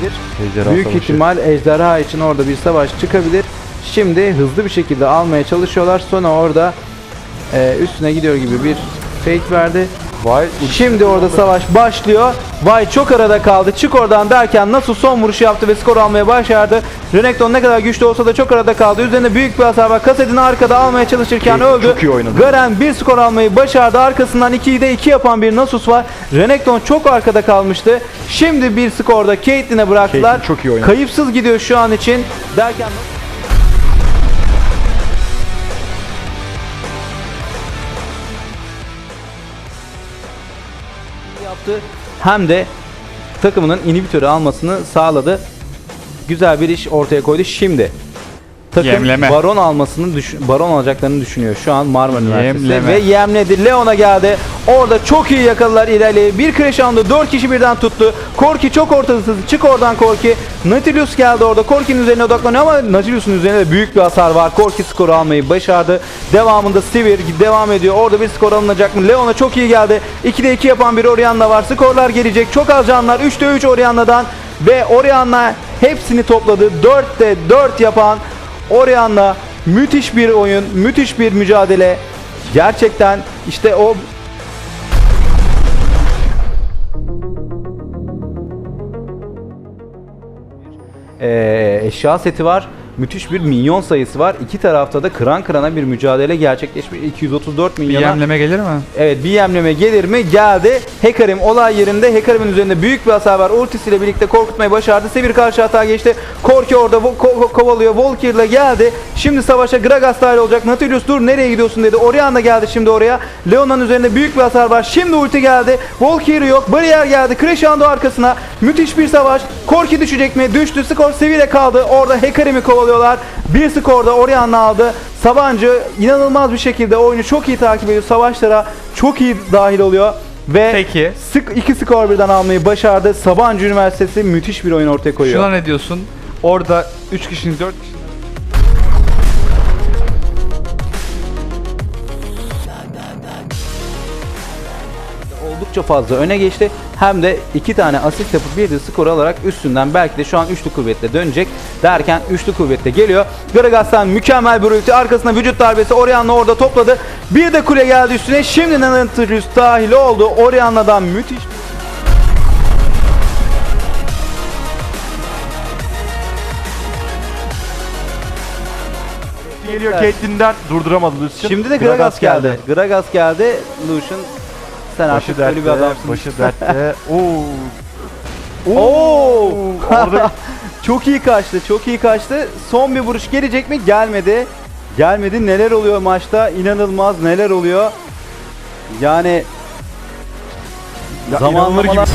çıkabilir. Ejderha Büyük savaşı. ihtimal ejderha için orada bir savaş çıkabilir. Şimdi hızlı bir şekilde almaya çalışıyorlar. Sonra orada e, üstüne gidiyor gibi bir fake verdi. Vay Şimdi orada savaş başlıyor. Vay çok arada kaldı. Çık oradan derken nasıl son vuruşu yaptı ve skor almaya başardı. Renekton ne kadar güçlü olsa da çok arada kaldı. Üzerinde büyük bir hasar var. Kasedini arkada almaya çalışırken Çok- öldü. çok iyi oynadı. Garen bir skor almayı başardı. Arkasından 2'yi de 2 yapan bir Nasus var. Renekton çok arkada kalmıştı. Şimdi bir skorda Caitlyn'e bıraktılar. Caitlyn çok iyi oynadı. Kayıpsız gidiyor şu an için. Derken yaptı. Hem de takımının inhibitörü almasını sağladı. Güzel bir iş ortaya koydu. Şimdi takım Yemleme. baron almasını düşün, baron alacaklarını düşünüyor şu an Marmara Üniversitesi Yemleme. ve yemledi. Leon'a geldi. Orada çok iyi yakaladılar ilerleyi. Bir aldı. 4 kişi birden tuttu. Korki çok ortasız. Çık oradan Korki. Nautilus geldi orada. Korki'nin üzerine odaklanıyor ama Nautilus'un üzerine de büyük bir hasar var. Korki skoru almayı başardı. Devamında Sivir devam ediyor. Orada bir skor alınacak mı? Leon'a çok iyi geldi. 2'de 2 yapan bir Orianna var. Skorlar gelecek. Çok az canlar. 3'te 3 Orianna'dan ve Orianna hepsini topladı. 4'te 4 yapan Orianna müthiş bir oyun, müthiş bir mücadele. Gerçekten işte o Ee, eşya seti var. Müthiş bir minyon sayısı var. İki tarafta da kıran kırana bir mücadele gerçekleşmiş. 234 Bir milyona. yemleme gelir mi? Evet bir yemleme gelir mi? Geldi. Hekarim olay yerinde. Hekarim'in üzerinde büyük bir hasar var. Ultisiyle birlikte korkutmayı başardı. Sevir karşı hata geçti. Korki orada ko- ko- kovalıyor. Volkir'le geldi. Şimdi savaşa Gragas dahil olacak. Nautilus dur nereye gidiyorsun dedi. Orianna geldi şimdi oraya. Leona'nın üzerinde büyük bir hasar var. Şimdi ulti geldi. Volkir yok. Bariyer geldi. Crescendo arkasına. Müthiş bir savaş. Korki düşecek mi? Düştü. Skor Sevir'e kaldı. Orada Hekarim'i kovalıyorlar. Bir skorda Orianna aldı. Sabancı inanılmaz bir şekilde oyunu çok iyi takip ediyor. Savaşlara çok iyi dahil oluyor. Ve Peki. sık iki skor birden almayı başardı. Sabancı Üniversitesi müthiş bir oyun ortaya koyuyor. Şuna ne diyorsun? Orada 3 kişinin 4 kişinin oldukça fazla öne geçti. Hem de iki tane asist yapıp bir de skor alarak üstünden belki de şu an üçlü kuvvetle dönecek derken üçlü kuvvetle geliyor. Gragas'tan mükemmel bir ulti arkasına vücut darbesi Orianna orada topladı. Bir de kule geldi üstüne. Şimdi Nautilus dahil oldu. Orianna'dan müthiş geliyor Caitlyn'den durduramadı Lucian. Şimdi de Gragas, geldi. Gragas geldi. Lucian sen Başı artık ölü bir dertte, adamsın. başı dertte. Oo. Oo! Orada çok iyi kaçtı, çok iyi kaçtı. Son bir vuruş gelecek mi? Gelmedi. Gelmedi. Neler oluyor maçta? İnanılmaz neler oluyor. Yani ya inanılır gibi. zamanlamalar